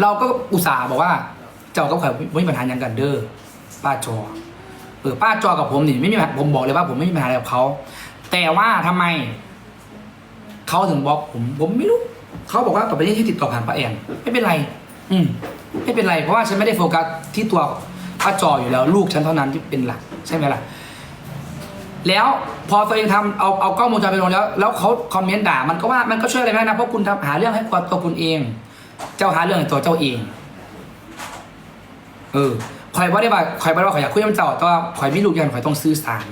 เราก็อุตส่าห์บอกว่า เจ้ากับข่อยไม่มีปัญหาอย่างกันเด้อป้าจอเออป้าจอกับผมนี่ไม่มีผมบอกเลยว่าผมไม่มีปัญหาอะไรกับเขาแต่ว่าทำไมเขาถึงบล็อกผม ผมไม่รู้เขาบอกว่าต่อไปนี้ที่ติดต่อผ่านป้าแอนไม่เป็นไร อืมไม่เป็นไรเพราะว่าฉันไม่ได้โฟกัสที่ตัวป้าจออยู่แล้ว ลูกฉันเท่านั้นที่เป็นหลักใช่ไหมล่ะแล้วพอตัวเองทำเอาเอากล้องวงจรปิดลงแล้ว แล้วเขาคอมเมนต์ด่ามันก็ว่ามันก็ช่วยอะไรไม่ได้นะเพราะคุณทำหาเรื่องให้ตัวคุณเอง เจ้าหาเรื่องตัวเจ้าเอง เออคอยบ่ได้ว่าคอยบ่ได้ว่าคอยอยากคุยกับเจ้าแต่ว่าคอยมีลูกยันคอยต้องซื้อสาร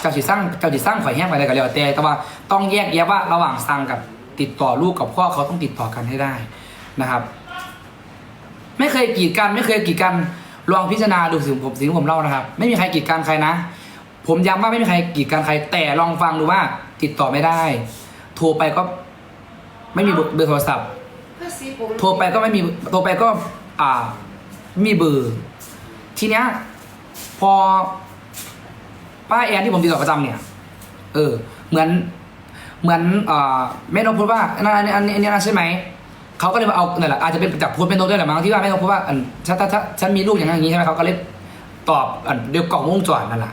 เจ้าสิสร้างเจ้าสิสร้างคอยแห้งไปอะไรก็แล้วแต่แต่ว่าต้องแยกแยะว่าระหว่างสั่งกับติดต่อลูกกับพ่อเขาต้องติดต่อกันให้ได้นะครับ ไม่เคยกีดกัน ไม่เคยกีดกันลองพิจารณาดูสิ่งผมสิ่งที่ผมเล่านะครับ ไม่มีใครกีดกันใครนะ ผมย้ำว่าไม่มีใครกีดกันใคร แต่ลองฟังดูว่าติดต่อไม่ได้ โทรไปก็ไม่มีเบอร์โทรศัพท์ โทรไปก็ไม่มีโทรไปก็อ่าไม่มีเบอร์ทีเนี้ยพอป้าแอนที่ผมติดต่อประจำเนี่ย เออ เหมือนเหมือนอ่าแม่นกพูดว่าอันนั้นอันนี้อันนี้อันนี้นะใช่ไหมเขาก็เลยมาเอาเนั่นแหละอาจจะเป็นจากพูดเป็นโนตด้วยแหละมั้งที่ว่าแม่นกพูดว่าอันฉันถ้าฉันมีลูกอย่างนั้นอย่างนี้ใช่ไหมเขาก็เลยตอบอันเดียวกล่องวงจรนั่นแหละ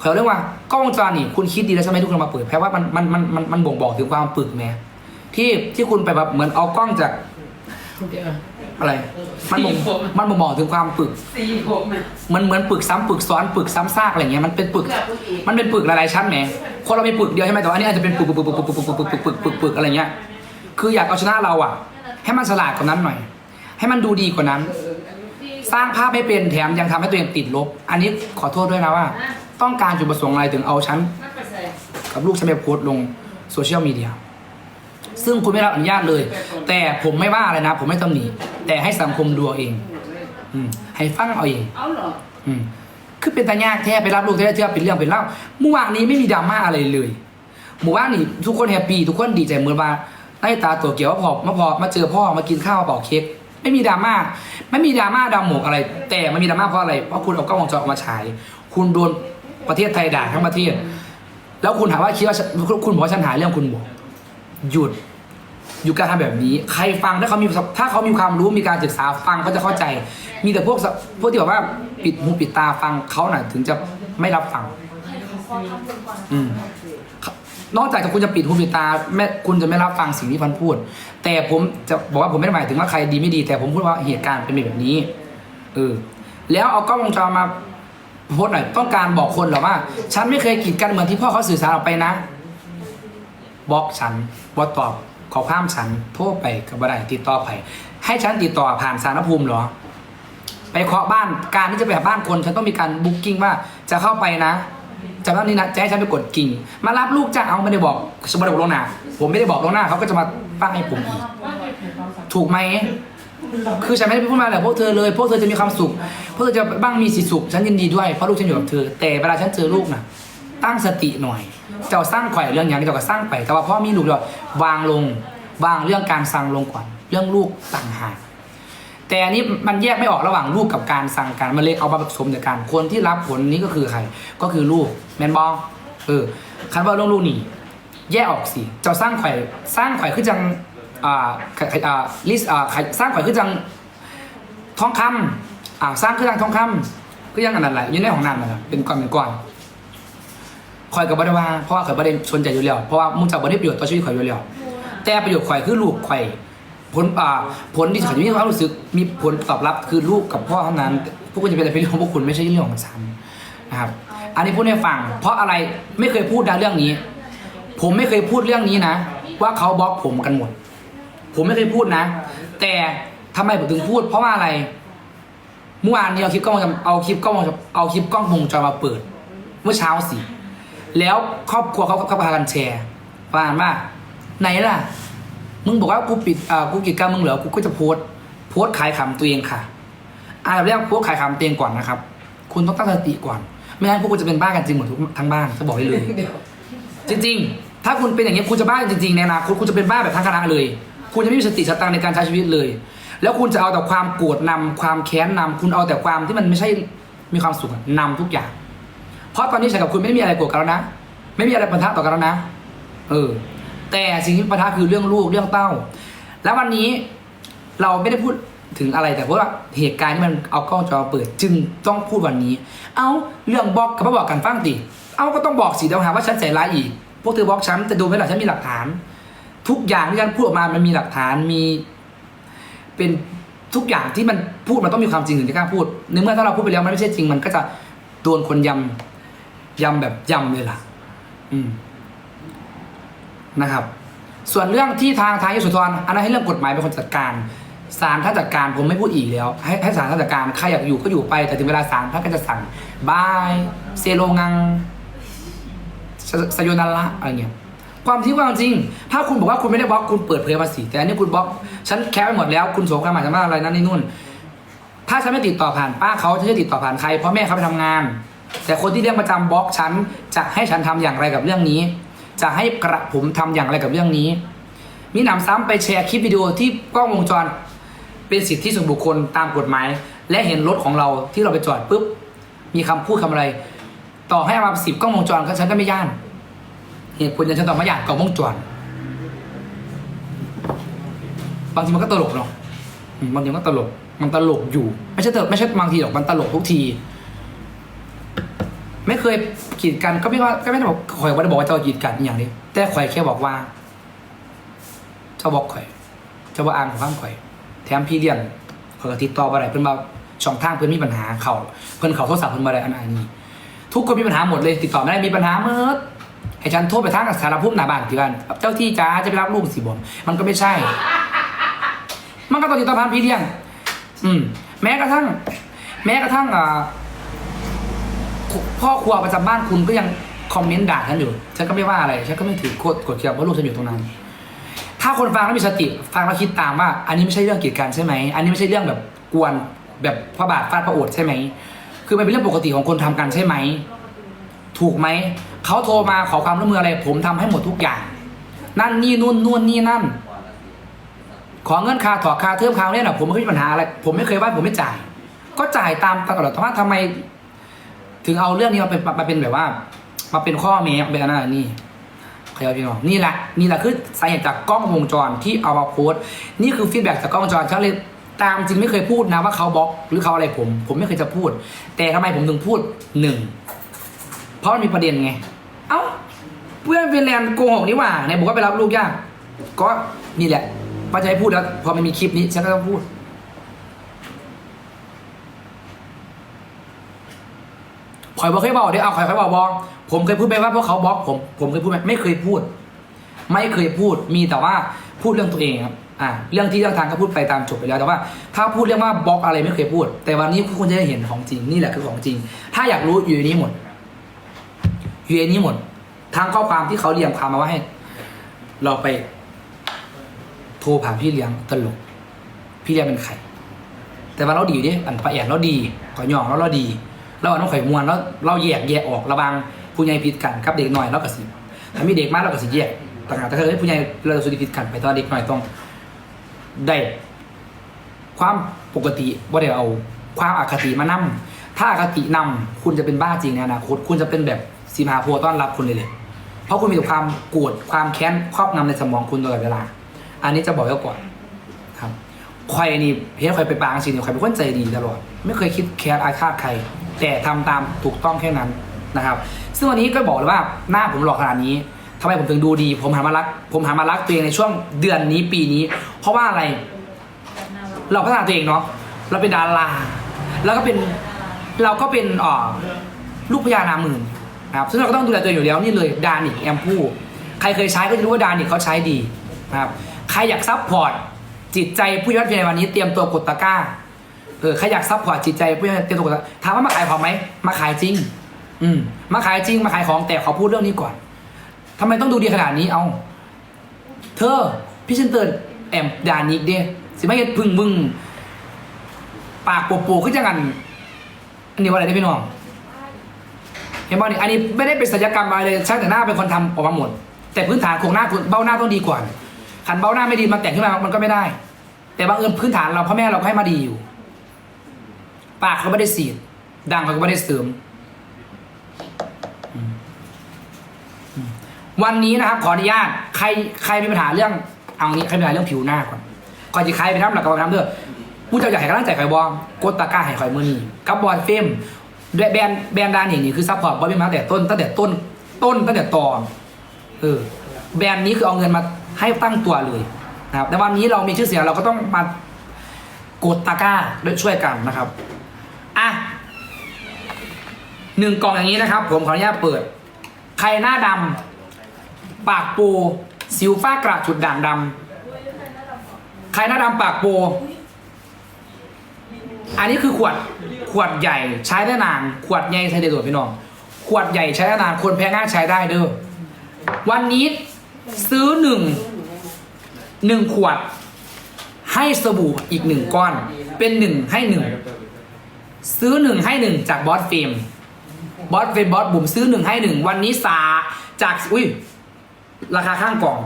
เขาเรียกว่ากล้องวงจรนี่คุณคิดดีแล้วใช่ไหมทุกคนมาเปิดแปลว่ามันมันมันมันมันบ่งบอกถึงความปึกแม่ ที่ที่คุณไปแบบเหมือนเอากล้องจากเดี๋ยวอะไร มันบ่งสีผม มันบ่งบอกถึงความปึก สีผมอะ มันเหมือนปึกซ้ำปึกซ้อนปึกซ้ำซากอะไรเงี้ยมันเป็นปึกเกือบผู้หญิงมันเป็นปึกหลายๆชั้นแหมคนเรามีปึกเดียวใช่ไหมแต่ว่าอันนี้อาจจะเป็นปึกปึกปึกปึกปึกปึกปึกปึกปึกปึกปึกอะไรเงี้ย คืออยากเอาชนะเราอะ ให้มันฉลาดกว่านั้นหน่อย ให้มันดูดีกว่านั้น สร้างภาพไม่เป็นแถมยังทำให้ตัวเองติดลบ อันนี้ขอโทษด้วยนะว่า ต้องการจุดประสงค์อะไรถึงเอาฉันนั่นไปใส่กับลูกฉันไปโพสต์ลงโซเชียลมีเดีย ซึ่งคุณไม่รับอนุญาตเลย แต่ผมไม่ว่าอะไรนะ ผมไม่ตำหนิแต่ให้สังคมดูเอาเองอืมให้ฟังเอาเองเอาเหรออืมคือเป็นตายากแท้ไปรับลูกแท้เชื่อเป็นเรื่องเป็นเล่าเมื่อวานนี้ไม่มีดราม่าอะไรเลยเมื่อวานนี้ทุกคนแฮปปี้ทุกคนดีใจเหมือนว่าไอ้ตาตัวเกี่ยวว่าพอมาพอมาเจอพ่อมากินข้าวมาเป่าเค้กไม่มีดราม่าไม่มีดราม่าดาวหมกอะไร แต่มันมีดราม่าเพราะอะไรเพราะคุณเอากล้องวงจรออกมาฉายคุณโดนประเทศไทยด่าทั้งประเทศ แล้วคุณถามว่าคิดว่าฉันคุณบอกว่าฉันหาเรื่องคุณบอกหยุด อยู่การทำแบบนี้ ใครฟังถ้าเขามีถ้าเขามีความรู้มีการศึกษาฟังเขาจะเข้าใจ มีแต่พวกพวกที่แบบว่าปิดหูปิดตาฟังเขาหน่ะถึงจะไม่รับฟังอืมนอกจากจะคุณจะปิดหูปิดตาแม่คุณจะไม่รับฟังสิ่งที่พันพูด แต่ผมจะบอกว่าผมไม่ได้หมายถึงว่าใครดีไม่ดี แต่ผมพูดว่าเหตุการณ์เป็นแบบนี้เออแล้วเอากล้องวงจรมาโพสหน่อยต้องการบอกคนหรอว่า ฉันไม่เคยกีดกันเหมือนที่พ่อเขาสื่อสารออกไปนะบล็อกฉันบอตอบ ขอข้ามฉันโทรไปกับบัไดติดต่อไปให้ฉันติดต่อผ่านสารภูมิเหรอ ไปเคาะบ้านการที่จะไปหาบ้านคนฉันต้องมีการบุ๊กิ้งว่าจะเข้าไปนะจากนั้นนี่นะจะให้ฉันไปกดกิ่ง มารับลูกจ้าเอาไม่ได้บอกสมมติบอกลงหน้าผมไม่ได้บอกลงหน้าเขาก็จะมาป้าให้ผมอีกถูกไหมคือฉันไม่ได้พูดมาแต่พวกเธอเลยพวกเธอจะมีความสุขพวกเธอจะบ้างมีสิสุขฉันยินดีด้วยเพราะลูกฉันอยู่กับเธอ แต่เวลาฉันเจอลูกนะตั้งสติหน่อย เจ้าสร้างข่อยเรื่องอย่างเจ้าก็สร้างไป แต่ว่าพ่อมีลูกเดียววางลงวางเรื่องการสั่งลงก่อน เรื่องลูกต่างหากแต่อันนี้มันแยกไม่ออกระหว่างลูกกับการสั่งการมันเลยเอามาผสมในการคนที่รับผลนี้ก็คือใครก็คือลูกแมนบอเออคันว่าเรื่องลูกนี่แยกออกสิเจ้าสร้างข่อยสร้างข่อยคือจังอ่าไข่อ่าลิสอ่าไข่สร้างข่อยคือจังทองคำอ่าสร้างคือจังทองคำก็ยังอันนั้นแหละอยังในของนั่นแหละเป็นก้อนเป็นก้อน ข่อยกับบริวาเพราะว่าข่อยประเด็นสนใจอยู่แล้วเพราะว่ามุงจากบริประโยชน์ต่อชีวิตข่อยอยู่แล้วแต่ประโยชน์ข่อยคือลูกข่อยผลอ่าผลที่ข่อยจะมีความรู้สึกมีผลตอบรับคือลูกกับพ่อเท่านั้น พวกคุณจะเป็นอะไรเป็นเรื่องของพวกคุณไม่ใช่เรื่องของฉันนะครับ อันนี้พูดให้ฟัง เพราะอะไรไม่เคยพูดนะเรื่องนี้ ผมไม่เคยพูดเรื่องนี้นะ ว่าเขาบล็อกผมกันหมด ผมไม่เคยพูดนะ แต่ทำไมผมถึงพูด เพราะว่าอะไรเมื่อวานนี้เอาคลิปกล้องวงจรเอาคลิปกล้องวงจรเอาคลิปกล้องวงจรมาเปิด เมื่อเช้าสิ แล้วครอบครัวเขาเขาพากันแชร์ประมาณว่าไหนล่ะ มึงบอกว่ากูปิดอ่ากูกิจกรรมมึงเหรอกูก็จะโพสต์โพสต์ขายขำตัวเองค่ะอันดับแรกโพสต์ขายขำตัวเองก่อนนะครับ คุณต้องตั้งสติก่อน ไม่งั้นพวกคุณจะเป็นบ้ากันจริงหมดทุกทั้งบ้านจะบอกได้เลยเดี๋ยวจริง ๆ ถ้าคุณเป็นอย่างนี้ยคุณจะบ้าจริงๆในอนาคตคุณจะเป็นบ้าแบบทั้งคณะเลย คุณจะไม่มีสติสตังค์ในการใช้ชีวิตเลย แล้วคุณจะเอาแต่ความโกรธนำความแค้นนำคุณเอาแต่ความที่มันไม่ใช่มีความสุขอะนำทุกอย่าง เพราะตอนนี้ฉันกับคุณไม่มีอะไรโกรธกันแล้วนะ ไม่มีอะไรปะทะต่อกันแล้วนะ เออ แต่สิ่งที่ปะทะคือเรื่องลูกเรื่องเต้า แล้ววันนี้เราไม่ได้พูดถึงอะไรแต่เพราะว่าเหตุการณ์ที่มันเอากล้องจอเปิด จึงต้องพูดวันนี้ เอาเรื่องบล็อกกับมาบอกกันฟังดิเอาก็ต้องบอกสิเดี๋ยวหาว่าฉันใส่ร้ายอีก พวกเธอบล็อกฉันจะดูไหมล่ะฉันมีหลักฐาน ทุกอย่างที่ฉันพูดออกมามันมีหลักฐานมี เป็นทุกอย่างที่มันพูดมันต้องมีความจริงถึงจะกล้าพูดในเมื่อถ้าเราพูดไปแล้วมันไม่ใช่จริงมันก็จะโดนคนยำ ยำแบบยำเลยล่ะ อืมนะครับ ส่วนเรื่องที่ทางทางยโสธรอันนั้นให้เรื่องกฎหมายเป็นคนจัดการศาลท่านจัดการผมไม่พูดอีกแล้ว ให้ให้ศาลท่านจัดการใครอยากอยู่ก็อยู่ไป แต่ถึงเวลาศาลท่านก็จะสั่งบายเซโลงังสสยนาระอะไรเงี้ยความที่ความจริง ถ้าคุณบอกว่าคุณไม่ได้บล็อกคุณเปิดเผยมาสิแต่อันนี้คุณบล็อกฉันแคปไปหมดแล้ว คุณโสงความหมายสามาอะไรนั่นนี่นู่น ถ้าฉันไม่ติดต่อผ่านป้าเขาฉันจะติดต่อผ่านใครเพราะแม่เขาไปทำงาน แต่คนที่เรียกประจำบล็อกฉันจะให้ฉันทำอย่างไรกับเรื่องนี้ จะให้กระผมทำอย่างไรกับเรื่องนี้ มีหนำซ้ำไปแชร์คลิปวิดีโอที่กล้องวงจร เป็นสิทธิส่วนบุคคลตามกฎหมาย และเห็นรถของเราที่เราไปจอดปุ๊บมีคำพูดคำอะไร ต่อให้มาสิบกล้องวงจรก็ฉันก็ไม่ย่านเหตุผลยังฉันต้องมาย่านกล้องวงจรบางทีมันก็ตลกเนาะบางทีมันก็ตลก มันตลกอยู่ ไม่ใช่ตลกไม่ใช่บางทีหรอก มันตลกทุกที ไม่เคยกีดกันก็ไม่ว่าก็ไม่ได้บอกข่อยว่าได้บอกว่าเจ้ากีดกันอย่างนี้ แต่ข่อยแค่บอกว่า เจ้าบอกข่อย เจ้าบอกอ่านของข้างข่อย แถมพี่เลี้ยงข่อยก็ติดต่อบ่ได้เพิ่อนมาช่องทางเพิ่อนมีปัญหาเขาเพิ่อนเขาโทรศัพท์เพิ่อนบ่ได้อันอันนี้ ทุกคนมีปัญหาหมดเลย ติดต่อไม่ได้มีปัญหาเมื่อให้ฉันโทรไปทางสารภูมิหน้าบ้านที่บ้านเจ้าที่จ้าจะไปรับลูกสิบอมมันก็ไม่ใช่ มันก็ต้องติดต่อผ่านพี่เลี้ยง อืม แม้กระทั่ง แม้กระทั่งอ่า พ่อครัวประจำบ้านคุณก็ยังคอมเมนต์ด่าฉันอยู่ ฉันก็ไม่ว่าอะไร ฉันก็ไม่ถือโคตรกดเกี่ยวเพราะลูกฉันอยู่ตรงนั้น ถ้าคนฟังแล้วมีสติ ฟังแล้วคิดตามว่า อันนี้ไม่ใช่เรื่องกีดกันใช่ไหม อันนี้ไม่ใช่เรื่องแบบกวนแบบพระบาทฟาดพระโอษฐ์ใช่ไหม คือมันเป็นเรื่องปกติของคนทำกันใช่ไหม ถูกไหม เขาโทรมาขอความร่วมมืออะไร ผมทำให้หมดทุกอย่าง นั่นนี่นู่นนู่นนี่นั่น ขอเงินค่าถอดค่าเทอมค่าเนี่ยนะผมไม่เคยมีปัญหาอะไร ผมไม่เคยว่าผมไม่จ่าย ก็จ่ายตามตลอดแต่ว่าทำไม ถึงเอาเรื่องนี้มาเป็นมาเป็นแบบว่า มาเป็นข้อแม้เป็นอันนั้นอันนี่ใครเอาพี่น้องนี่แหละนี่แหละคือสาเหตุจากกล้องวงจรที่เอามาโพสต์นี่คือฟีดแบ็กจากกล้องวงจรฉันเลยตามจริงไม่เคยพูดนะว่าเขาบล็อกหรือเขาอะไรผม ผมไม่เคยจะพูด แต่ทำไมผมถึงพูดหนึ่งเพราะมันมีประเด็นไง เอ้าเพื่อนฟินแลนโกหกนี่หว่าไหนบอกว่าไปรับลูกยาก ก็นี่แหละพอจะให้พูดแล้ว พอมันมีคลิปนี้ฉันก็ต้องพูด ข่อยบอกเคยบอกเดี๋ยวเอาข่อยเคยบอกบอกผมเคยพูดไปว่าพวกเขาบล็อกผมผมเคยพูดไหมไม่เคยพูด ไม่เคยพูดมีแต่ว่าพูดเรื่องตัวเองครับอ่าเรื่องที่เรื่องทางก็พูดไปตามจบไปแล้วแต่ว่า ถ้าพูดเรื่องว่าบล็อกอะไรไม่เคยพูด แต่วันนี้ทุกคนจะได้เห็นของจริงนี่แหละคือของจริง ถ้าอยากรู้อยู่ในนี้หมดอยู่ในนี้หมดทางข้อความที่เขาเรียงความมาว่าให้ เราไปโทรผ่านพี่เลี้ยงตลกพี่เลี้ยงเป็นใครแต่ว่าเราดีดิอันปะแอนเราดีขอยองแล้วเราดี เราอันน้องข่อยมวนแล้วเราแยกแยกออกระหวังผู้ใหญ่ผิดกันกับเด็กหน่อยเราก็สิถ้ามีเด็กมากเราก็สิแยกต่างหากแต่ถ้าเกิดผู้ใหญ่เราสุดผิดกันไปตอนเด็กหน่อยต้องได้ความปกติว่าเดี๋ยวเอาความอคติมานํถ้าอคตินำคุณจะเป็นบ้าจริงในอนาคตคุณจะเป็นแบบสีมหาพธิ์ต้อนรับคุณเลยเลยเพราะคุณมีแต่ความโกรธความแค้นครอบงำในสมองคุณตลอดเวลา อันนี้จะบอกไว้ก่อนครับข่อยนี่เฮ็ดข่อยไปปางสิเนี่ยข่อยเป็นคนใจดีตลอด ไม่เคยคิดแค้นอาฆาตใคร แต่ทำตามถูกต้องแค่นั้นนะครับ ซึ่งวันนี้ก็บอกเลยว่าหน้าผมหล่อขนาดนี้ทำไมผมถึงดูดี ผมหันมารัก ผมหันมารักตัวเองในช่วงเดือนนี้ปีนี้ เพราะว่าอะไร เราพัฒนาตัวเองเนาะเราเป็นดาราแล้วก็เป็นเราก็เป็นอ่อลูกพญานาหมื่นนะครับซึ่งเราก็ต้องดูแลตัวเองอยู่แล้วนี่เลยดานิกแอมพูใครเคยใช้ก็จะรู้ว่าดานิกเขาใช้ดีนะครับใครอยากซัพพอร์ตจิตใจผู้ยอดเพียงในวันนี้เตรียมตัวกดตะกร้า เออใครอยากซัพพอร์ตจิตใจผู้ยอดเตรียมตัวกดตะกร้าถามว่ามาขายของไหมมาขายจริง อืมมาขายจริงมาขายของแต่ขอพูดเรื่องนี้ก่อนทำไมต้องดูดีขนาดนี้เอา เธอพี่เชนเตอร์แอมดานิกเด้สิไม่เห็นพึ่งมึงปากโปๆขึ้นจังกันอันนี้ว่าอะไรได้พี่น้องเห็นบ่นี่อันนี้ไม่ได้เป็นศัลยกรรมอะไรเลยช่างแต่งหน้าเป็นคนทำออกมาหมด แต่พื้นฐานโครงหน้าคุณเบ้าหน้าต้องดีกว่าขันเบ้าหน้าไม่ดีมันแต่งขึ้นมามันก็ไม่ได้ แต่บางเอิญพื้นฐานเราพ่อแม่เราให้มาดีอยู่ ปากเขาไม่ได้สีด ดังเขาก็ไม่ได้เสริม วันนี้นะครับ ขออนุญาต ใครใครมีปัญหาเรื่อง เอางี้ใครมีปัญหาเรื่องผิวหน้าก่อนก่อนจะขายไปน้ำหลักกับไปน้ำเด้อผู้เจ้าอยากให้กำลังใจใครบองกดตะกร้าให้ข่อยมือนี่กับบอลเฟมด้วยแบรนด์แบรนด์ดานนี่างนี่คือซัพพอร์ตบอลเฟมมาตั้งแต่ต้นตั้งแต่ต้นต้นตั้งแต่ตอนเออแบรนด์นี้คือเอาเงินมาให้ตั้งตัวเลยนะครับแต่วันนี้เรามีชื่อเสียงเราก็ต้องมากดตะกร้าด้วยช่วยกันนะครับ อะหนึ่งกล่องอย่างนี้นะครับ ผมขออนุญาตเปิด ใครหน้าดำปากโปสิวฟ้ากระจุดด่างดำใครหน้าดำปากโปอันนี้คือขวดขวดใหญ่ใช้ได้นานขวดใหญ่ใช้ได้ตัวพี่น้อง ขวดใหญ่ใช้ได้นานคนแพ้ง่ายใช้ได้เด้อวันนี้ซื้อหนึ่งหนึ่งขวด ให้สบู่อีกหนึ่งก้อน เป็นหนึ่งให้หนึ่ง ซื้อหนึ่งให้หนึ่งจากบอสเฟมบอสเฟมบอสบุ๋มซื้อหนึ่งให้หนึ่งวันนี้สาจากอุ้ยราคาข้างกล่อง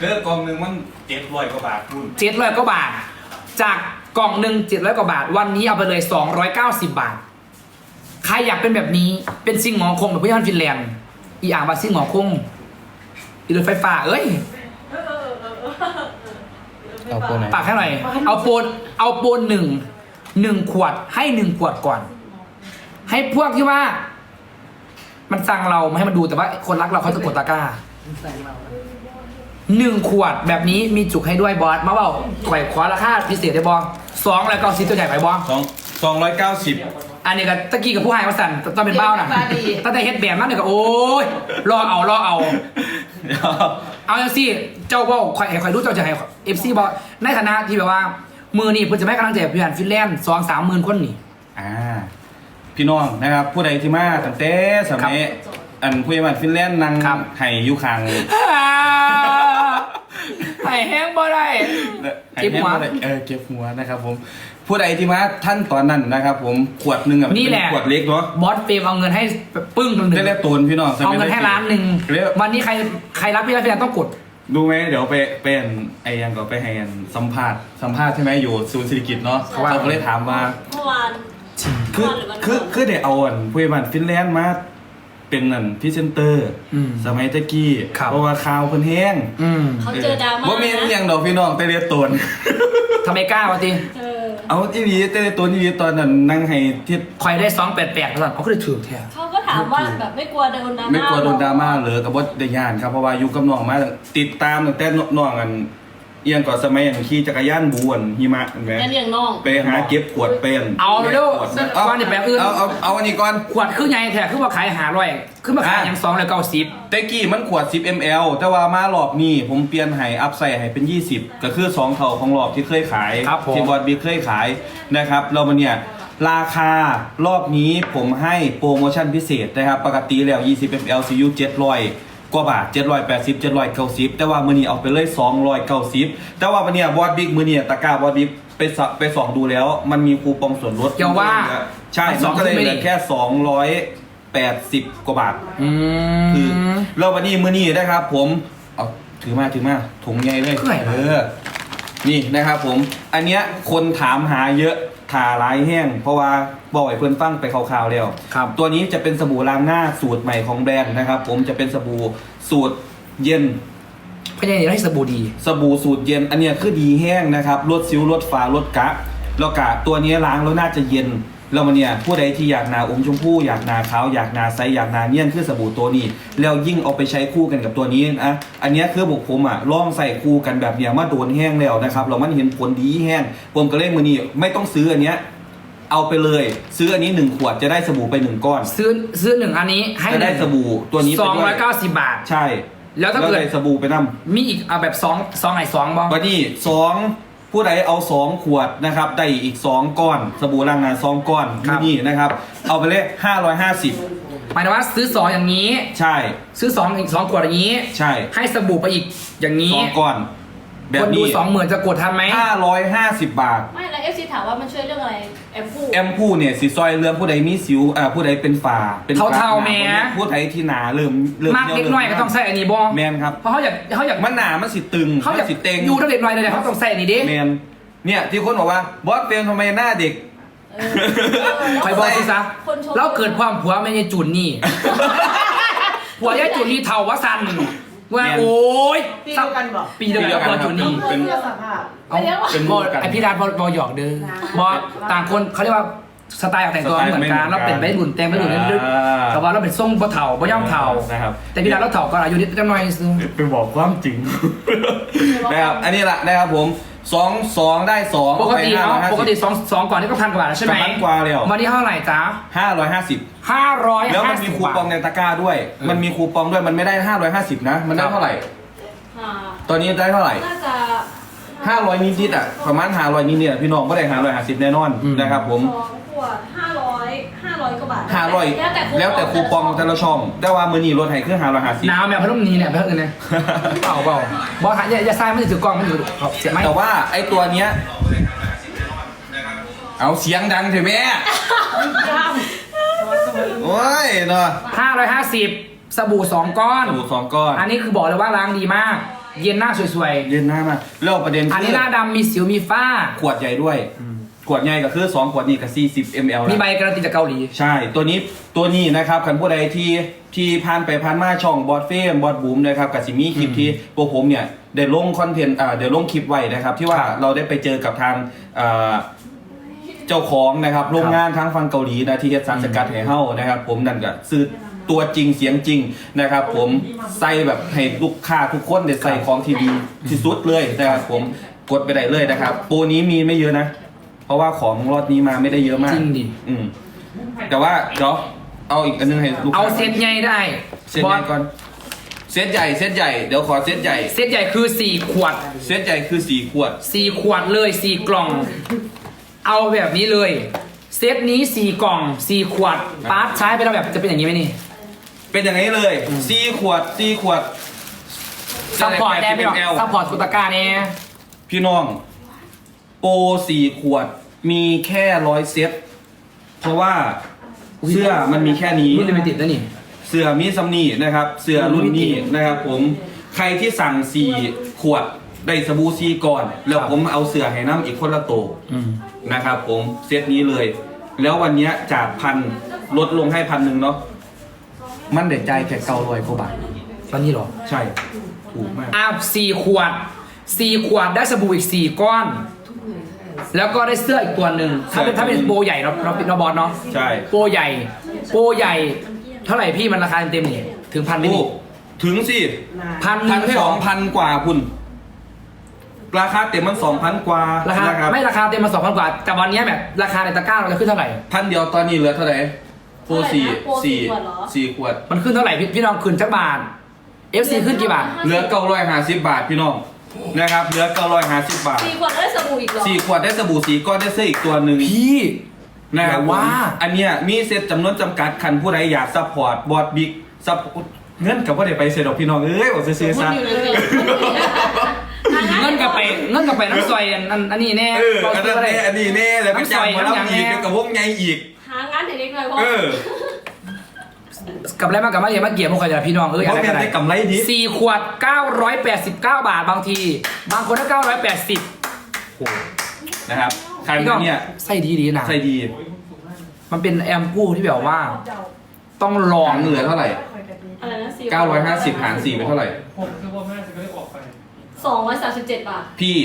เลือกกองหนึ่งมันเจ็ดร้อยกว่าบาทคุณเจ็ดร้อยกว่าบาท จากกล่องหนึ่งเจ็ดร้อยกว่าบาท วันนี้เอาไปเลยสองร้อยเก้าสิบบาท ใครอยากเป็นแบบนี้เป็นซิงหมอคงแบบพี่ฮันฟินแลนด์อีอ่างว่าซิงหมอคงอีรถไฟฟ้าเอ้ยเอาตัวไหนปากให้หน่อยเอาโปนเอาโปนหนึ่ง หนึ่งขวดให้หนึ่งขวดก่อน ให้พวกที่ว่า มันสั่งเราไม่ให้มันดูแต่ว่า คนรักเราเขาจะกดตะกร้าใส่เราหนึ่งขวดแบบนี้มีจุกให้ด้วยบอสมาเปล่าไหวขอราคาพิเศษได้บอสองแล้วก็ซีตัวใหญ่ไปบอสองสองร้อยเก้าสิบอันนี้ก็ตะกี้กับผู้ให้มาสั่นต้องเป็นเบ้านะตั้งแต่เฮ็ดแบบนั้นเนี่ยก็โอ้ยรอเอารอเอาเดี๋ยวเอาอย่างสิเจ้าเว่าใครใครรู้เจ้าจะให้เอฟซีบอกในฐานะที่แบบว่า มือนี่เพิ่นจะไม่กำลังใจพี่ฮันฟินแลนด์สองสามหมื่นคนนี่ อ่า พี่น้องนะครับ ผู้ใดที่มาตั้งแต่สมัยอันผู้ใหญ่บ้านฟินแลนด์นั่งครับ ไห้อยุคังให้แห้งบ่ได้ เก็บหัว ไแห้งบ่ได้เออเก็บหัวนะครับผมผู้ใดที่มาท่านตอนนั้นนะครับ ผมขวดหนึ่งอะนี่แหละเป็ขวดเล็กเนาะบอสเฟรมเอาเงินให้ปึ้งหนึ่งได้แล้วตูนพี่น้องเอาเงินให้ล้านหนึ่งเรียกวันนี้ใครใครรักพี่ฮันฟินแลนด์ต้องกด ดูไหมเดี๋ยวไปเป็นไอ้ยังก็ไปให้อันสัมภาษณ์สัมภาษณ์ใช่ไหมอยู่ศูนย์เศรษฐกิจเนาะเขาว่าเขาก็เลยถามว่า เมื่อวาน คือวันหรือวันคือก่อนคือได้เอาอันผู้ใหญ่บ้านฟินแลนด์มา เป็นอันพรี่เซนเตอร์ อืม สมัยตะกี้ครับ เพราะว่าข่าวเพิ่นแห้งอืมเขาเจอดราม่าว่ามีอนะหย่างดอกพี่น้องแต่เรียกตน ทำไมกล้าวะทีเออเอาอีหลีแต่เรียกตนอีหลีตอนนั้นนั่งให้ที่คอยได้สองแปดแปดแล้วเขาก็เลยถือแทนเขาก็ถามว่าแบบไม่กลัวโดนดราม่าไม่กลัวโดนดราม่าหอเหรือกับว่าได้ยานครับเพราะว่าอยู่กับน้องมาติดตามตั้งแต่น้องกัน เอียงก่อนสมัยอันขี่จักรยานบวนหิมะเห็นไหมนั่นอย่างน้องไปหาเก็บขวดเป็นเอาเร็วขวดๆเอาก่อนจะไปอื่น เอาเอาเอาอันนี้ก่อน ขวดคือไงแท้คือมาขายหาร้อยคือมาขายอะอย่างสองร้อยเก้าสิบ แต่กี้มันขวด 10 ml แต่ว่ามารอบนี้ผมเปลี่ยนให้อัพใส่ให้เป็น 20 ก็คือ 2 เท่าของรอบที่เคยขาย ครับผม ที่บอดบีเคยขายนะครับเรามาเนี่ยราคารอบนี้ผมให้โปรโมชั่นพิเศษนะครับ ปกติแล้ว 20 ml ซียู700 กว่าบาท 780 790 แต่ว่ามือนี้เอาไปเลย 290 แต่ว่าวันเนี้ยบอดบิ๊กมือนี้ตะกร้าบอดบิ๊กไปสไปส่องดูแล้ว มันมีคูปองส่วนลดอย่าว่าใช่มันสองก็เลยไม่เหได้ลือแค่ 280 กว่าบาทอืคือมเราวันนี้มือนี้นะครับ ผมเอาถือมาถือมาถุงใหญ่เลยเท่าไหร่วะเออนี่นะครับผม อันเนี้ยคนถามหาเยอะ ถาร้ายแห้ง เพราะว่าบอกไอ้เพื่อนฟังไปคร่าวๆแล้วครับ ตัวนี้จะเป็นสบู่ล้างหน้าสูตรใหม่ของแบรนด์นะครับ ผมจะเป็นสบู่สูตรเย็นพยายามให้สบู่ดี สบู่สูตรเย็นอันเนี้ยคือดีแห้งนะครับลดซิวลดฝาลดกะแล้วกะตัวเนี้ยล้างแล้วน่าจะเย็น แล้วมันเนี่ยผู้ใดที่อยากนาอมชมพู่อยากนาขาวอยากนาไซอยากนาเนียนคือสบู่ตัวนี้ แล้วยิ่งเอาไปใช้คู่กันกับตัวนี้นะอันเนี้ยคือบุกผมอะลองใส่คู่กันแบบเนี้ยมาโดนแห้งแล้วนะครับเรามันเห็นผลดีแห้งผมก็เลยมือนี้ไม่ต้องซื้ออันเนี้ยเอาไปเลย ซื้ออันนี้หนึ่งขวดจะได้สบู่ไปหนึ่งก้อน ซื้อซื้อหนึ่งอันนี้ให้จะได้สบู่ตัวนี้สไปองด้วร้อยเก้าสิบบาท ใช่ แล้วถ้าเกิดได้สบู่ไปนํมีอีกเอาแบบสองสองไหนสองบ้างวันนี้สอง ผู้ใดเอาสองขวดนะครับได้อีกสองก้อนสบู่ล้างหน้าสองก้อนนี่นะครับ เอาไปเลยห้าร้อยห้าสิบหมายถึงว่าซื้อสองอย่างนี้ ใช่ ซื้อสองอีกสองขวดอย่างนี้ ใช่ให้สบู่ไปอีกอย่างนี้ สองก้อน แบคบนดูนี้สองหมื่นจะกดทันไหมห้าร้อยห้าสิบบาท ไม่แล้วเอฟซีถามว่ามันช่วยเรื่องอะไรแอมพูแอมพูเนี่ยสีซอยเรื่องผู้ใดมีสิวอ่าผู้ใดเป็นฝ่าเป็นเทาๆแหมผู้ใดที่หนาเริ่มเริ่มมากเล็กน้อยก็ต้องใส่อันนี้บ้องแมนครับ เพราะเขาอยากเขาอยากมันหนามันสิตึงเขาอยากมันสิเต็งอยู่ถ้าเด็กน้อยเลยเขาต้องใส่อันนี้ดิ แมนเนี่ยที่คนบอกว่าบอสเฟรมทำไมหน้าเด็ก เออเออแล้วคอยบอกสิซะคนชม เราเกิดความผัวไม่ใช่จุนนี่ ผัวยายจุนนี่เท่าวะสัน ว่าเรียนโอ้ยปีเดียวกันบอกปีเดียวกันกับตัวนี้เพื่อนเพื่อนสภาพเอาเป็นบลูอกกันไอพี่ดาบอบอหยอกเด้อนะบอต่างคนเขาเรียกว่าสไตล์การแต่งตัวไม่เหมือนกันเราเป็นไม่หนุนแต่งไม่หนุนนิดอ่าแต่ว่าเราเป็นทรงบ่เถ่าบ่ย่อมเถ่านะครับแต่พี่ดาเราเถ่าก็อายุนิดหน่อยนึงไปบอกความจริงนะครับอันนี้แหละนะครับผม สองสองได้สองปกติเนาะปกติสองสองก่อนนี่ก็พันกว่าบาทแล้วใช่ไหมพันกว่าแล้ววันนี้เท่าไหร่จ๊ะห้าร้อยห้าสิบห้าร้อยแล้วมัห้านสิมีบคูบาปองทในตะกร้าด้วยเออมันมีคูปองด้วยมันไม่ได้ห้าร้อยห้าสิบนะ มันได้เท่าไหร่อ่าตอนนี้ได้เท่าไหร่น่าจะ ห้าร้อยนิดๆอะประมาณห้าร้อยนิดๆพี่น้องไม่ได้ห้าร้อยห้าสิบแน่นอนนะครับผม สองขวดห้าร้อยห้าร้อยกว่าบาทห้าร้อยแล้วแต่แล้วแต่คูปองแต่ละช่อง แต่ว่ามือนี้ลดให้คือห้าร้อยห้าสิบหนาวแมวพัดลมนี้เนี่ยไปเท่าไหร่เนี่ยเปล่าเปล่าบอสหาอย่าอย่าใส่มันจะถือกล้องมันอยู่เสียไหมแต่ว่าไอ้ตัวเนี้ย เอาเสียงดังเถอะแม่โอ้ยเนาะห้าร้อยห้าสิบสบู่สองก้อนดูสองก้อน อันนี้คือบอกเลยว่าล้างดีมาก เย็นหน้าสวยเย็นหน้ามากแล้วประเด็นๆอันนี้หน้าดำมีสิวมีฝ้า ขวดใหญ่ด้วย ขวดใหญ่ก็คือ 2 ขวดนี่กับ 40 ml มีนะใบการันตีจากเกาหลี ใช่ ตัวนี้ตัวนี้นะครับคันผู้ใดที่ที่ผ่านไปผ่านมาช่องบอดเฟมบอดบูมนะครับกับสิมีคลิปที่พวกผมเนี่ยได้ลงคอนเทนต์อ่าเดี๋ยวลงคลิปไว้นะครับ ที่ว่าครับ เราได้ไปเจอกับทางอ่าเจ้าของนะครับโรงงานทางฝั่งเกาหลีนะที่เฮ็ดสารสกัดให้เฮานะครับ ผมนั่นก็ซื้อ ตัวจริงเสียงจริงนะครับ ผมใส่แบบให้ลูกค้าทุกคนได้ใส่ของที่ดีที่สุดเลยนะครับผมกดไปได้เลยนะครับโปรนี้มีไม่เยอะนะ เพราะว่าของรอดนี้มาไม่ได้เยอะมากจริงดิ อืมแต่ว่าเดี๋ยวเอาอีกอันนึงให้ลูกค้าเอาเซตใหญ่ได้เซตใหญ่ก่อนเซตใหญ่เซตใหญ่เดี๋ยวขอเซตใหญ่เซตใหญ่คือ 4 ขวด เซตใหญ่คือสี่ขวด 4 ขวดเลย 4 กล่อง เอาแบบนี้เลย เซตนี้ 4 กล่อง 4 ขวดปาร์ตใช้ไปแล้วแบบจะเป็นอย่างนี้ไหมนี่ เป็นอย่างนี้เลยสี่ขวดสี่ขวดซัพพอร์ตได้ไหมหรอ80 ml ซัพพอร์ตกุตาก้าเนี่ยพี่น้อง โปรสี่ขวดมีแค่ร้อยเซตเพราะว่าเสื้อมันมีแค่นี้รุ่นลิมิเต็ดนะนี่ เสื้อมีซัมนี่นะครับ เสื้อรุ่นนี้นะครับ ผมใครที่สั่งสี่ขวดได้สบู่ซีก่อน แล้วผมเอาเสื้อให้น้ำอีกคนละโตอืมนะครับ ผมเซตนี้เลย แล้ววันเนี้ยจากพันลดลงให้พันหนึ่งเนาะ มันเด็ดใจายแค่เก้าร้อยกว่าบาทตอนนี้เหรอใช่ ถูกมากอ้าวสี่ขวดสี่ขวดได้สบู่อีกสี่ก้อน แล้วก็ได้เสื้ออีกตัวหนึ่งถ้าเป็นถ้าเป็นโปรใหญ่เราเราเราบอสเนาะใช่ โปรใหญ่ โปรใหญ่ เท่าไหร่พี่มันราคาเต็มๆนี่ถึงพันไหมโอ้นี่ถึงสิพันหพันึ่นงไม่สหรอองพันกว่าคุณ ราคาเต็มมันสองพันกว่าราคานะครับไม่ราคาเต็มมาสองพันกว่าแต่วันนี้แบบราคาในตะกร้าเราจะขึ้นเท่าไหร่ พันเดียวตอนนี้เหลือเท่าไหร่ โปรสี่โปรสี่สี่ขวดเหรอ สี่ขวด มันขึ้นเท่าไหร่พี่พี่น้องขึ้นจักบาท FC ขึ้นกี่บาท เหลือเก้าร้อยห้าสิบบาทพี่น้องนะครับเหลือเก้าร้อยห้าสิบบาทสี่ขวดได้สบู่อีกเหรอสี่ขวดได้สบู่สีก้อนได้เสื้ออีกตัวหนึ่ง พี่ นะครับอย่าว่า ผมอันเนี้ยมีเซตจำนวนจำกัดคันผู้ใดอยากซัพพอร์ตบอดบิ๊กซัพเงินกับว่าได้ไปเซตดอกพี่น้องเอ้ยบอกซื้อๆซะเงินกับไปเงินกับไปน้ำซอยอันอันอันนี้แน่เอออันนั้นแน่อันนี้แน่แล้วก็จ้างหมาน้ำซอยเล่าอีกน้ำยางแน่กับวงไงอีกหางาน เด็กๆหน่อยเพราะเออกับไรมากับมาเรียนมาเกี่ยวมาคอยจะพี่น้องเอออยากเพราะได้เป็นอะไรได้กำไรดีสี่ขวด 989 บาทบางที บางคนก็980นะครับใครพี่น้องเนี่ยใส่ดีดีนะใส่ดีมันเป็นแอมพูที่แบบว่า ต้องลองเหลือเท่าไหร่ อะไรนะสี่950 หาร4เป็นเท่าไหร่ ผมคือว่าแม่จะไม่ได้ออกไป สองร้อยสามสิบเจ็ดบาทพี่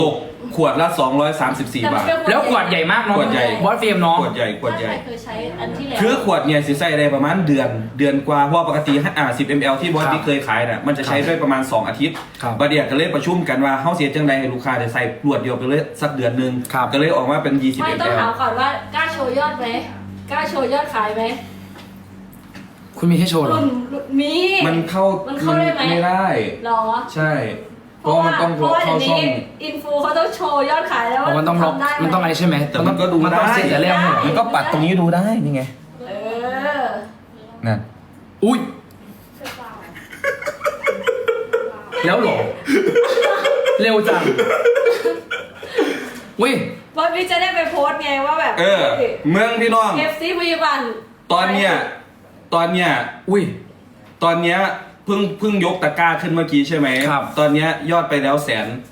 ตกขวดละ 234 บาท แล้วขวดใหญ่มากเนาะขวดใหญ่ บอสเฟรมเนาะขวดใหญ่ขวดถ้าใหญ่ใครเคยใช้อันที่แล้ว คือขวดเนี่ยสิใส่ได้ประมาณเดือน เดือนกว่าเพราะว่าปกติอ่า10 ml ที่บอสที่เคยขายน่ะมันจะใช้ได้ประมาณ 2 อาทิตย์ครับบัดเดียก็เลยประชุมกันว่าเฮาเสียจังใดให้ลูกค้าได้ใส่รวดเดียวไปเลยสักเดือนหนึงครับ ก็เลยออกมาเป็น 20 ไม่ต้อง ml ถามก่อนว่ากล้าโชว์ยอดไหมกล้าโชว์ยอดขายไหมคุณมีให้โชว์เหรอ รุ่นรุ่นมีมันเข้ามันเข้าได้ไหม ไม่ได้ หรอใช่เพราะว่ามันต้องเพราะว่าเข้าเดี๋ยวช่อนี้งอินฟู เขาต้องโชว์ยอดขายแล้วอ๋อมันต้องล็อกทำได้ไหมันต้องอะไรใช่ไหมแต่มันก็ดูมันต้องได้ เสร็จแต่แรกให้เหรอมันก็ปัดตรงนี้ดูได้นี่ไงเออนั่นอุ้ยแล้วเหรอเร็วจังอุ้ยวันนี้จะได้ไปโพสต์ไงว่าแบบเออ เมืองพี่น้อง เอฟซีพยาบาลตอนเนี้ยตอนเนี้ยอุ้ย ตอนเนี้ยเพิ่งเพิ่งยกตะกร้าขึ้นเมื่อกี้ใช่ไหมครับ ตอนเนี้ยยอดไปแล้วแสนแส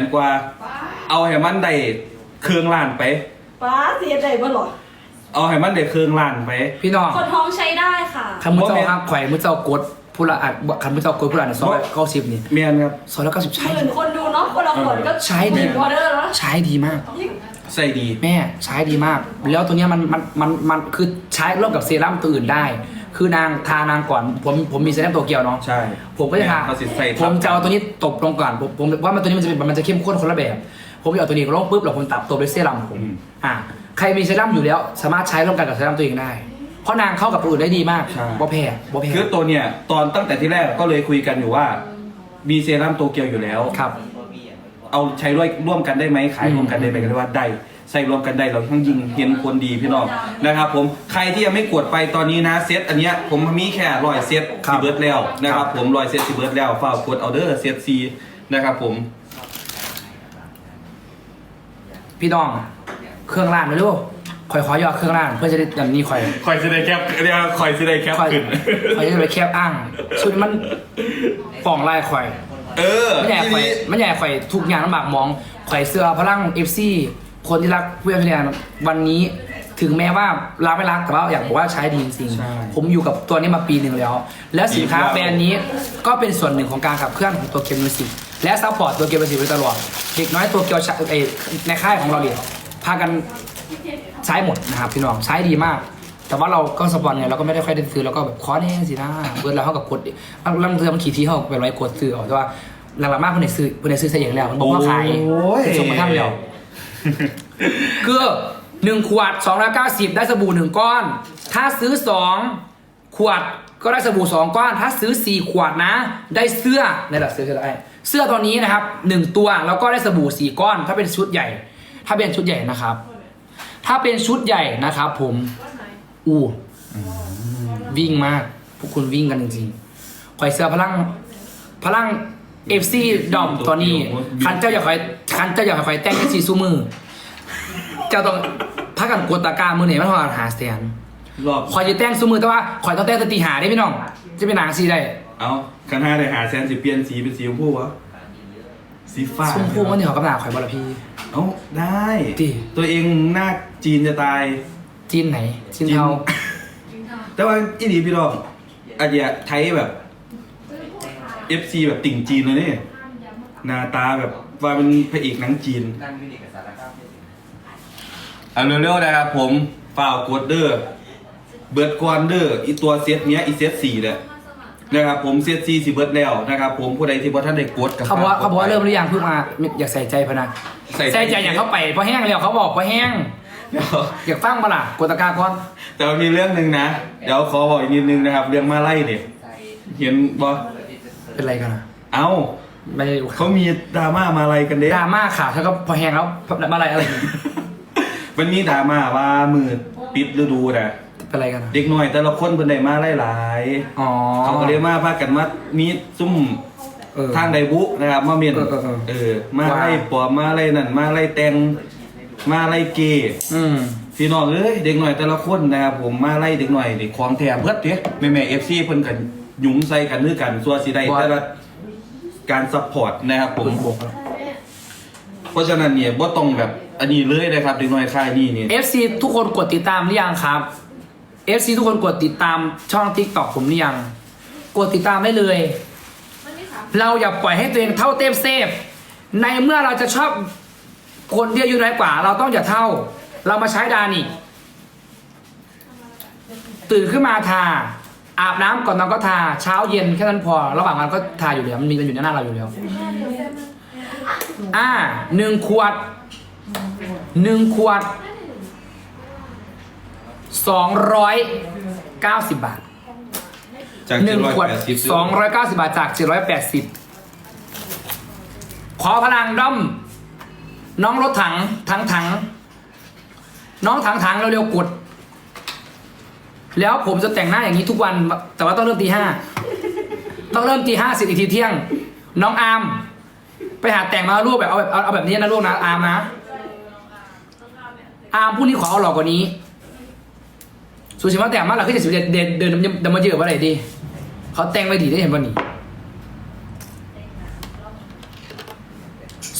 นกว่าเอาให้มันได้เครื่องล้านไป ป้าเสียใจบ่หรอเอาให้มันได้เครื่องล้านไป พี่น้องคนท้องใช้ได้ค่ะ คำมุเจ้าฮักไข่มุเจ้ากดผู้ละอัดคันไม่ต้องกดผู้ละอัดซอยเก้าสิบนี่เมียนครับซอยละเก้าสิบใช้หมื่นคนดูเนาะคนละคนก็ใช้ดีหมื่นออเดอร์แล้วใช้ดีมากใส่ดี แม่ใช้ดีมาก แล้วตัวเนี้ยมันมันมันมันคือใช้ร่วมกับเซรั่มตัวอื่นได้ คือนางทานางก่อนผมผมมีเซรั่มตัวเกียวเนาะใช่ผมก็จะทาเขาสิใส่ผมจะเอาตัวนี้ตบลงก่อนผมผมว่ามันตัวนี้มันจะเป็นมันจะเข้มข้นคนละแบบ ผมจะเอาตัวนี้ลงปุ๊บแล้วผมตับตัวด้วยเซรั่มผมอะใครมีเซรั่มอยู่แล้ว สามารถใช้ร่วมกันกับเซรั่มตัวเองได้เพราะนางเข้ากับตัวอื่นได้ดีมากใช่ บ่แพ้บ่แพ้คือตัวเนี่ยตอนตั้งแต่ที่แรกก็เลยคุยกันอยู่ว่า มีเซรั่มโตเกียวอยู่แล้ว ครับ เอาใช้ร่วมร่วมกันได้ไหมขายอืมร่วมกันได้ไหมกันว่าได้ ใส่รวมกันได้เราทั้งยิงเห็นคนดีพี่น้องนะครับผมใครที่ยังไม่กดไปตอนนี้นะเซตอันเนี้ยผมมีแค่ร้อยเซตครับซีเบิร์ดแล้วนะครับครับผมร้อยเซตซีเบิร์ดแล้วฝากกดเอาเดอร์เซตซีนะครับผมพี่น้องเครื่องล่างเร็วๆคอยขอยอดเครื่องล่างเพื่อจะได้แบบนี้คอยคอยจะได้แคปเรียกคอยจะได้แคปคอยขึ้นคอยจะไปแคบอ้างชุดมันป่องลายคอย เออไม่ใหญ่ข่อยไม่ใหญ่ข่อยทุกอย่างลำบากมองข่อยเสื้อพลังเอฟซี คนที่รักเพื่อนเรียนวันนี้ถึงแม้ว่ารักไม่รักแต่ว่าอยากบอกว่าใช้ดีจริงใช่ๆผมอยู่กับตัวนี้มาปีหนึ่งแล้ว และสินค้าดีครับ แบรนด์นี้ก็เป็นส่วนหนึ่งของการขับเคลื่อนของตัวเกมมิวสิกและซัพพอร์ตตัวเกมมิวสิกไว้ตลอด เด็กน้อยตัวเกียวชะเอยในค่ายของเราเนี่ยพากันใช้หมดนะครับพี่น้องใช้ดีมาก แต่ว่าเราก็สปอนไงเราก็ไม่ได้ค่อยได้ซื้อเราก็แบบขอแน่สินะเบิร์ดเราเข้ากับกดดิบางบางเทือมันขี่ที่เข้าไปไว้กดซื้อเอาแต่ว่าหลังๆมากคนไหนซื้อคนไหนซื้อใส่อย่างแล้วมันบอกว่าขายโอ้ยส่งมาท่านเดียว คือหนึ่งขวดสองร้อยเก้าสิบได้สบู่หนึ่งก้อน ถ้าซื้อสองขวดก็ได้สบู่สองก้อน ถ้าซื้อสี่ขวดนะ ได้เสื้อนี่แหละเสื้อเสื้อะไรเสื้อตัวนี้นะครับหนึ่งตัวแล้วก็ได้สบู่สี่ก้อน ถ้าเป็นชุดใหญ่ ถ้าเป็นชุดใหญ่นะครับ ถ้าเป็นชุดใหญ่นะครับ ผมอู้วิ่งมาก พวกคุณวิ่งกันจริงๆข่อยเสื้อพลังพลัง เอฟซีดอมตอนนี้คันเจ้าอยากข่อยคันเจ้าอยากให้ข่อยแต่งเป็นสีซูมือ เจ้าต้องพักกันกดตะกร้ามือเนี่ยมันพอหาแสนรอบข่อยจะแต่งซูมือแต่ว่าข่อยต้องแต่งแตตีหาได้พี่น้อง จะเป็นหนังสีได้ เอาคันห้าได้หาแซนสิเปลี่ยนสีเป็นสีชมพูวะสีฟ้าชมพูมันนี่เขากำลังข่อยบอละพี่เอาได้ดิตัวเองหน้าจีนจะตายจีนไหนจีนเทาแต่ว่าอีนีพี่น้องอาจจะไทยแบบ FC แบบติ่งจีนเลยนี่หน้าตาแบบว่าเป็นพระเอกหนังจีนเอาเร็วๆนะครับผมฝ่าวกดเดอร์เบิร์ดกวนเดอร์อีตัวเซตเนี้ยอีเซตสี่เนี่ยนะครับผมเซตสี่สิเบิร์ดแล้วนะครับผมผู้ใดที่พ่ท่านได้กดกับเขาบอกว่าเขาบอกว่าเริ่มหรือยังเพิ่งมาอยากใส่ใจพะนะใส่ใจใส่ใจอย่างเขาไปเพราะแห้งแล้วเขาบอกเพราะแห้งเดี๋ยวอยากฟังปะล่ะกดตะกร้าก่อนแต่มันมีเรื่องหนึ่งนะ เดี๋ยวขอบอกอีกนิดนึงนะครับ เรื่องมาไล่เนี่ยเห็นบอ เป็นไรกันนะเอ้าไม่ได้ดูเขามีดราม่ามาอะไรกันเด้ดราม่าค่ะถ้าก็พอแห้งแล้วมาอะไรอะไรมันมีดราม่าว่ามือปิดฤดูนะเป็นไรกันนะเด็กหน่อยแต่ละคนเพิ่นได้มาหลายอ๋อๆเขาก็เลยมาพากันมามีซุ่ม เออ ทางไดบุนะครับมาเมียนเออเออเออเออมาไล่ปอบมาไล่นั่นมาไล่แตงมาไล่เกย์อืม พี่น้องเอ้ยเด็กหน่อยแต่ละคนนะครับผมมาไล่เด็กหน่อยเด็กของแถมเพื่อนเด้แม่แม่เอฟซีเพิ่นกัน หยุมใส่กันคือกันส่วนสิได้แต่ละการซัพพอร์ตนะครับผมบวกแล้วเพราะฉะนั้นเนี่ยบ่ต้องแบบอันนี้เลยนะครับเด็กน้อยค่ายนี่นี่ FC ทุกคนกดติดตามหรือยังครับ FC ทุกคนกดติดตามช่อง t ิ k t o k ผมหรือยัง กดติดตามได้เลย เราอย่าปล่อยให้ตัวเองเท่าเต็มเซฟ ในเมื่อเราจะชอบคนที่อายุน้อยกว่า เราต้องอย่าเท่า เรามาใช้ดานี่ตื่นขึ้นมาทา อาบน้ำก่อนนอนก็ทาเช้าเย็นแค่นั้นพอ ระหว่างวันก็ทาอยู่แล้วมันมีมันอยู่ในหน้าเราอยู่แล้วอ่าหนึ่งขวดหนึ่งขวดสองร้อยเก้าสิบบาท จากหนึ่งขวด780สองร้อยเก้าสิบาทจากเจ็ดร้อยแปดสิบขอพลังด้อม น้องรถถังถังถัง น้องถังถังเร็วๆกด แล้วผมจะแต่งหน้าอย่างนี้ทุกวัน แต่ว่าต้องเริ่มตีห้าต้องเริ่มตีห้าสร็จอีกทีเที่ยง น้องอาร์มไปหาแต่งมาลูกแบบเอาแบบเอาแบบนี้นะลูกนะอาร์มนะอาร์มผู้นี้ขอเอาหล่อกว่านี้สุชิมาแต่งมาหลักขึ้นจะสิบเด่นเดินเดินเดินมาเยอะว่าไรดีเขาแต่งไว้ดีได้เห็นวันนี้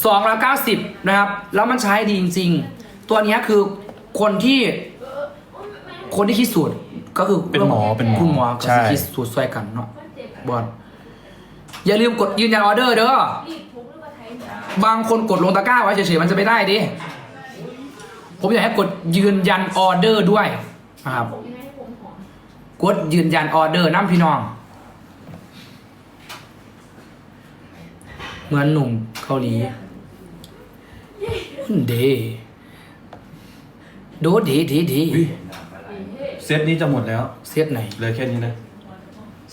สองร้อยเก้าสิบนะครับ แล้วมันใช้ดีจริง ๆ ตัวนี้คือคนที่คนที่คิดสูตร ก็คือเป็นหมอเป็นหมอคุณหมอก็ใช่สิคิดสูตรช่วยกันเนาะบอลอย่าลืมกดยืนยันออเดอร์เด้อรีบทุบหรือว่าไทยจ้าบางคนกดลงตะกร้าไว้เฉยๆมันจะไม่ได้ดิผมอยากให้กดยืนยันออเดอร์ด้วยนะครับผมยังไงให้ผมหอมกดยืนยันออเดอร์น้ำพี่น้อง เหมือนหนุ่มเกาหลีเดโดเดเดเด เซตนี้จะหมดแล้วเซตไหนเหลือแค่นี้นะ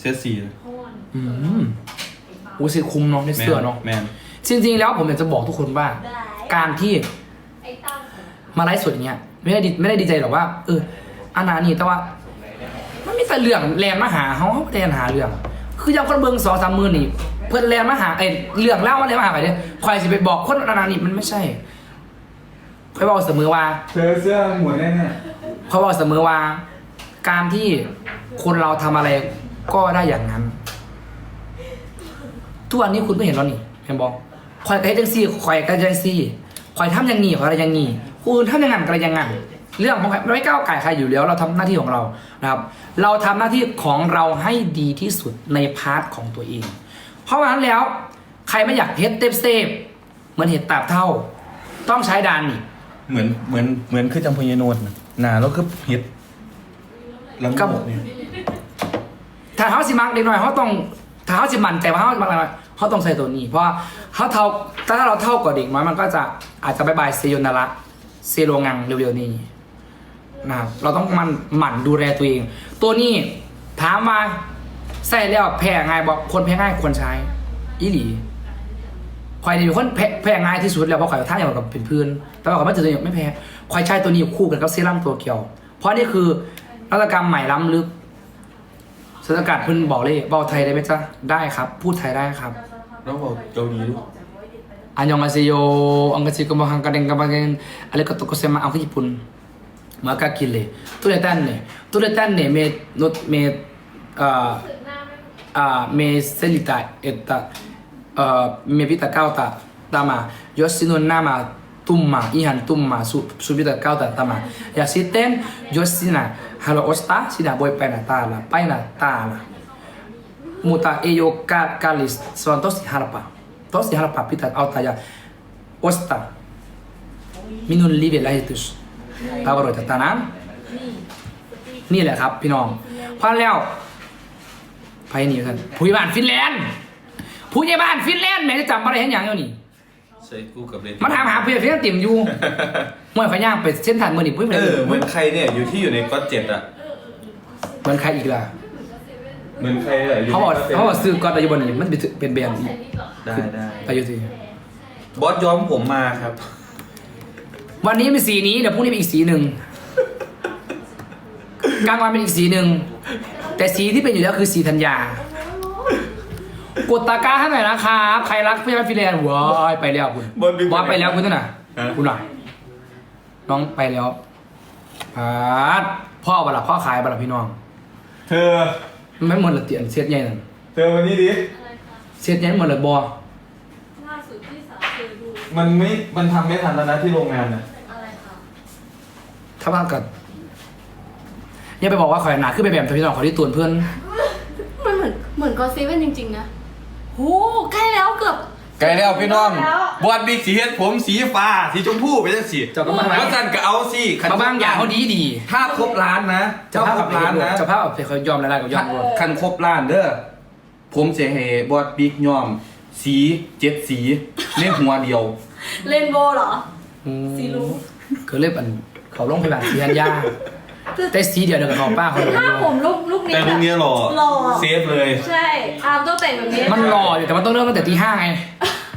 เซตสี่นะห้อนอืมโอ้เซตคุ้มเนาะในเสื้อเนาะแมนจริงๆแล้วผมอยากจะบอกทุกคนว่า การที่ไอ้ตั้งมาไลฟ์สดอย่างเงี้ยไม่ได้ดีไม่ได้ดีใจหรอกว่า เอออานานี่แต่ว่า มันมีแต่เรื่องแลนมาหาเขาเขาแลนหาเรื่อง คือยังคนเบิ่งสองสามมือนี่เพื่อนแลนมาหาไอ้เรื่องเล่าว่าแลนมาหาใครเนี่ยคอยสิไปบอกคนอานานี่มันไม่ใช่คอยบอกเสมอว่าเธอเสื้อหมวยแน่เขาบอกเสมอว่า การที่คนเราทำอะไรก็ได้อย่างนั้น ทุกวันนี้คุณก็เห็นแล้วนี่เห็นบอกคอยกระเฮ็ดจังซี่คอยกระจังซี่คอยทำอย่างงี้คอยอะไรอย่างงี้คุณทำอย่างนั้นกระอย่างนั้นเรื่องของใครไม่ก้าวไก่ใครอยู่แล้ว เราทำหน้าที่ของเรานะครับ เราทำหน้าที่ของเราให้ดีที่สุดในพาร์ทของตัวเอง เพราะฉะนั้นแล้ว ใครไม่อยากเฮ็ดเต็มเซฟเหมือนเห็ดตาบเท่า ต้องใช้ดานนี่เหมือนเหมือนเหมือนคือจำพยโนดนะหนาแล้วก็เฮ็ด แล้วครับนี่ถ้าเขาสิมักเด็กน้อยเขาต้องถ้าเขาสิมั่นใจว่าเขามักเด็กน้อยเขาต้องใส่ตัวนี้ เพราะว่าเขาเท่าถ้าเราเท่ากว่าเด็กน้อยมันก็จะอาจจะบายบายเซโยนาระเซโรงังเร็วๆนี้นะครับเราต้องมันหมั่นดูแลตัวเอง ตัวนี้ถามมาใส่แล้วแพ้ง่ายบอกคนแพ้ง่ายควรใช้อีหลีควายนี่เป็นคนแพ้แพ้ง่ายที่สุดแล้วเพราะควายท่าอย่างกับเป็นพื้นแต่ว่าควายไม่ถือตัวนี้ไม่แพ้ควายใช้ตัวนี้คู่กันกับเซรั่มตัวเกียว เพราะนี่คือ นวัตกรรมใหม่ล้ำลึกสถานการณ์เพิ่นบอกเลยบอกไทยได้ไหมจ๊ะได้ครับ พูดไทยได้ครับแล้วบอกเกาหลีด้วยอันยองอาเซโยอังกฤษก็มาฮังกาเดงกาบาเกนอะไรก็ตกเซมาเอาที่ญี่ปุ่นมากากิเลยตุเรตันเนี่ยตุเรตันเนี่ยเมโนเมเอ่อสึกหน้าไม่อ่าเมเซลิตาเอตาเอ่อเมพิตาเก้าตาตามายอสซินนนามาตุมมาอีหันตุมมาสุสุบิตาเก้าตาตามายาซิเตนยอสซินา ฮัลโลออสตาซินาบอยไปนาตาลาไปนาตาลา muta eyo ka kalis swan tos harpa tos harpa pita autaya osta minun live lahitus ตาบรอยตาน้ำนี่แหละครับพี่น้องพอแล้วไปนี่ท่านผู้ใหญ่บ้านฟินแลนด์ผู้ใหญ่บ้านฟินแลนด์แม่จะจำอะไรเห็นอย่างเดียวนี่ใช่กูกับเลมาถามหาผู้ใหญ่ฟินแลนด์ติ่มอยู่เมื่อไฟย่างไปเส้นทางเมื่อนี่ผู้ใหญ่เออเหมือนใครเนี่ยอยู่ที่อยู่ในก๊อตเจ็ดอะเหมือนใครอีกล่ะเหมือนใครอะยู่ในเขาบอกก๊ตจ็ดเขาบอกซื้อก้อนปัจจุบันนี้มันเป็นแบรนด์ใส่นี่ก่อนได้ได้ไปอยู่สิบอสย้อมผมมาครับ วันนี้เป็นสีนี้เดี๋ยวพรุ่งนี้เป็นอีกสีหนึ่งกลางวันเป็นอีกสีหนึ่งแต่สีที่เป็นอยู่แล้วคือสีธัญญากดตะกร้าให้หน่อยนะครับใครรักพี่แม่ฟิเลนว้ายไปแล้วคุณบนบิ๊ก บอสไปแล้วคุณนั่นน่ะฮะคุณหน่อย น้องไปแล้วพาดพ่อบัลล่ะพ่อขายบัลล่ะพี่น้อง เธอ ไม่หมดละเตียนเสียดใหญ่นั่นเธอวันนี้ดิ อะไรคะเสียดใหญ่หมดเลยบอล่าสุดที่สาวเคยดูมันไม่ มันทำไม่ทันแล้วนะที่โรงงานนะอะไรคะถ้าบ้างกัดอย่าไปบอกว่าขอยหนาขึ้นไปแบบพี่น้องขอที่ตูนเพื่อนมันเหมือนเหมือนกอซีเว่นจริง ๆ นะโหใกล้แล้วเกือบ ไกลแล้วพี่น้องแล้วบอสบิ๊กสีเฮ็ดผมสีฟ้าสีชมพูไปจังสีเจ้าก็มาหา ว่าสั่นก็เอาสิคันมาบ้างอย่างเขาดีดีถ้าครบล้านนะจะถ้าภาพครกับบล้านนะจะภาพกับเขายอมแล้วกับยอมรวดคันครบล้านเด้อผมจะให้บอสบิ๊กย้อม สีเจ็ดสีในหัวเดียวเรนโบว์เหรอสีรู้คือเรียกอันเขาลงไปแบบสีอันยา แต่สีเดียวเดียวกับเขาป้าเขาเลยถ้าผมลูกลูกนี้แต่พวกเนี้ยหล่อหล่อเซฟเลย ใช่อาร์มต้องแต่งแบบนี้มันรออยู่แต่มันต้องเริ่มตั้งแต่ตีห้าไง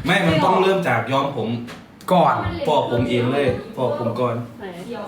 ไม่ มันต้องเริ่มจากย้อมผมก่อนปอกผมเองเลยปอกผมก่อน ไหนเดี๋ยว